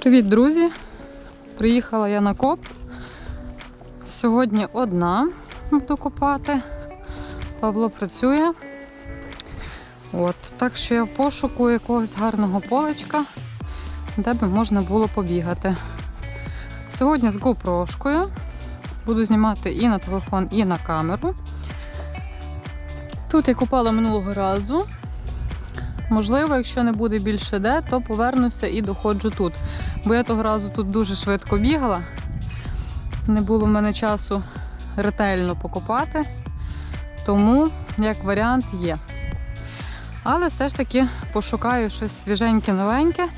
Привіт, друзі! Приїхала я на коп. Сьогодні одна буду копати. Павло працює. От, так що я в пошуку якогось гарного полечка, де би можна було побігати. Сьогодні з GoPro-шкою. Буду знімати і на телефон, і на камеру. Тут я купала минулого разу. Можливо, якщо не буде більше де, то повернуся і доходжу тут. Бо я того разу тут дуже швидко бігала. Не було в мене часу ретельно покопати. Тому, як варіант, є. Але все ж таки пошукаю щось свіженьке, новеньке.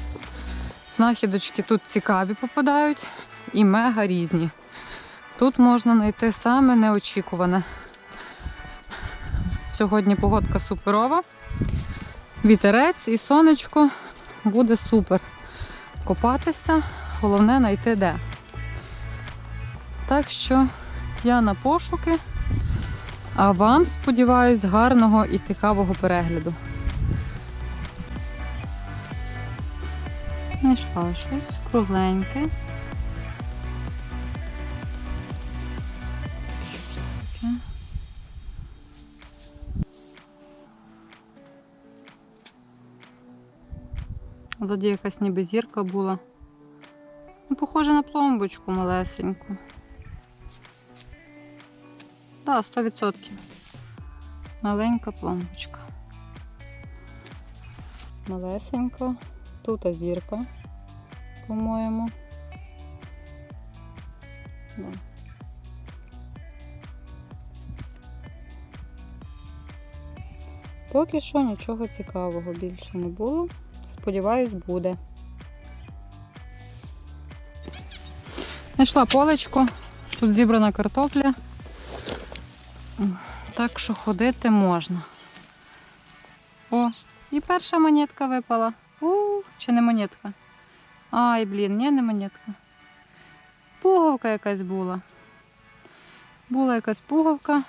Знахідочки тут цікаві попадають і мега різні. Тут можна знайти саме неочікуване. Сьогодні погодка суперова. Вітерець і сонечко буде супер. Копатися, головне знайти де. Так що я на пошуки, а вам, сподіваюсь, гарного і цікавого перегляду. Знайшла щось кругленьке. Ззаді якась ніби зірка була. Ну, похоже на пломбочку малесеньку. Так, да, 100%. Маленька пломбочка. Малесенька. Тут зірка, по-моєму. Да. Поки що нічого цікавого більше не було. Сподіваюсь, буде. Знайшла полечко, тут зібрана картопля. Так що ходити можна. О, і перша монетка випала. У, чи не монетка? Ай, блін, ні, не монетка. Пуговка якась була. Була якась пуговка,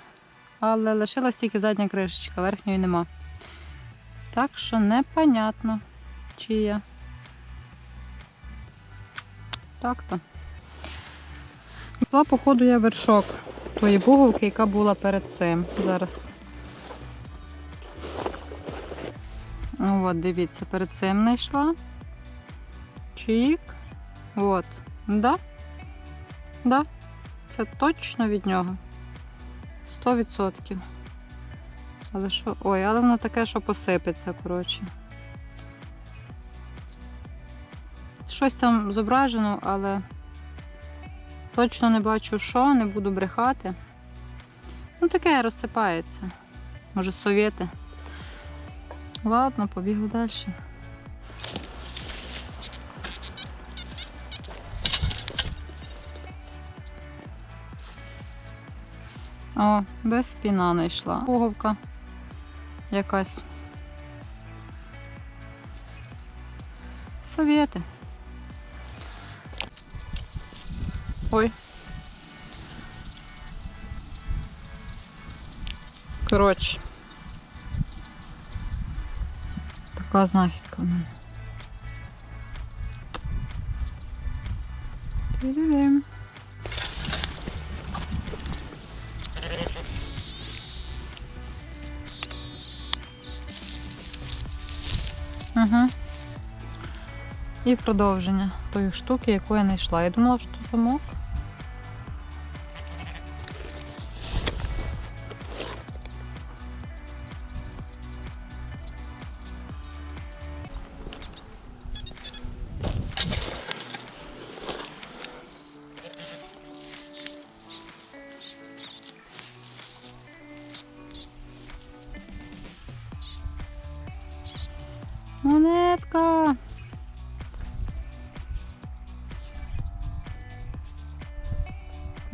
але лишилась тільки задня кришечка, верхньої нема. Так що непонятно, чия. Так-то. Була, походу, я вершок тої пуговки, яка була перед цим. Зараз. От, дивіться, перед цим знайшла. Чик. От. Да? Да. Це точно від нього. 100%. Але що? Ой, але воно таке, що посипеться, коротше. Щось там зображено, але точно не бачу що, не буду брехати. Ну, таке розсипається. Може, совєти. Ладно, побігли далі. О, без спіна знайшла. Пуговка якась. Совєти. Ой. Коротше. Така знахідка в мене. Угу. І продовження тої штуки, яку я знайшла. Я думала, що це замок.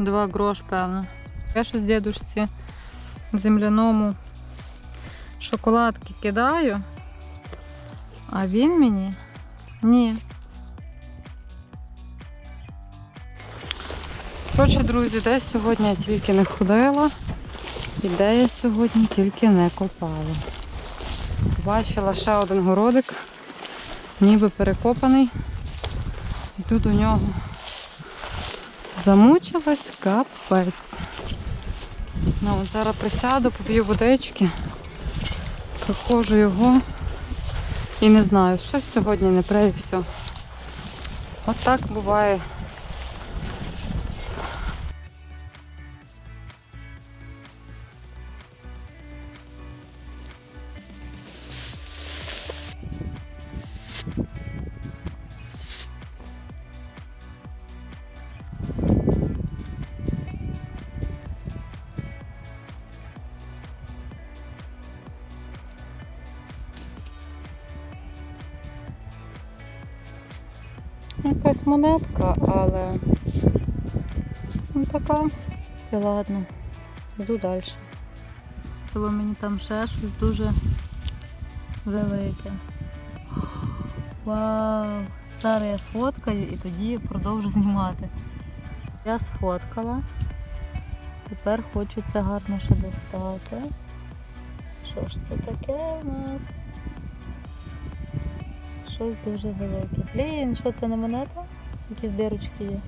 Два грош, певно. Я щось дідушці земляному шоколадки кидаю, а він мені ні. Коротше, друзі, де сьогодні я тільки не ходила і де я сьогодні тільки не копала. Бачила ще один городик, ніби перекопаний. І тут у нього. Замучилась капець. Ну, от зараз присяду, поп'ю водички, прохожу його і не знаю, щось сьогодні не прийде все. От буває. Якась монетка, але ну, така. І ладно, йду далі. Бо мені там ще щось дуже велике. Вау! Зараз я сфоткаю і тоді продовжу знімати. Я сфоткала. Тепер хочу це гарно ще достати. Що ж це таке у нас? Щось дуже велике. Блін, що це не монета? Якісь дирочки є.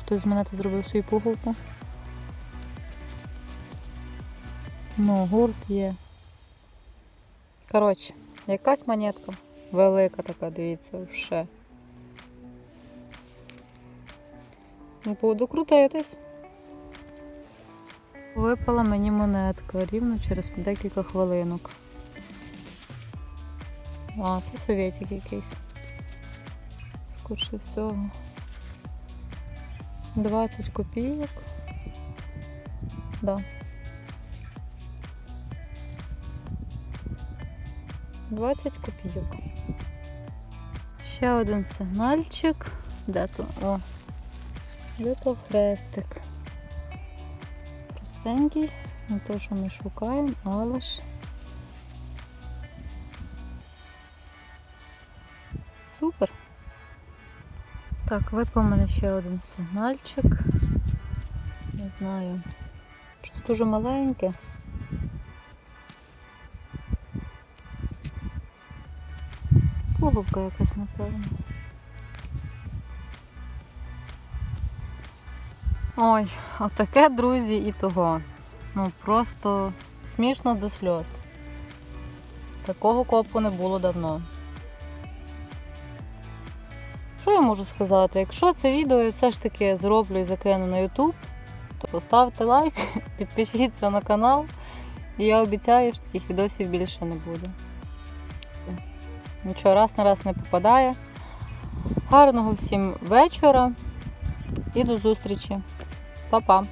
Хтось з монети зробив свою пуговку. Ну, гурт є. Коротше, якась монетка. Велика така, дивіться, вже. Буду крутитись. Випала мені монетка рівно через декілька хвилинок. А, це совєтик якийсь. Скорше всього. 20 копійок. Да. 20 копійок. Ще один сигнальчик. Де то? О, де то хрестик. Простенький, не те, що ми шукаємо, але ж Так, випав мене ще один сигнальчик. Не знаю. Щось дуже маленьке. Пуговка якась, напевно. Ой, отаке, друзі, і того. Ну просто смішно до сльоз. Такого копу не було давно. Що я можу сказати? Якщо це відео я все ж таки зроблю і закину на YouTube, то поставте лайк, підпишіться на канал. І я обіцяю, що таких відосів більше не буде. Нічого, раз на раз не попадає. Гарного всім вечора і до зустрічі! Па-па!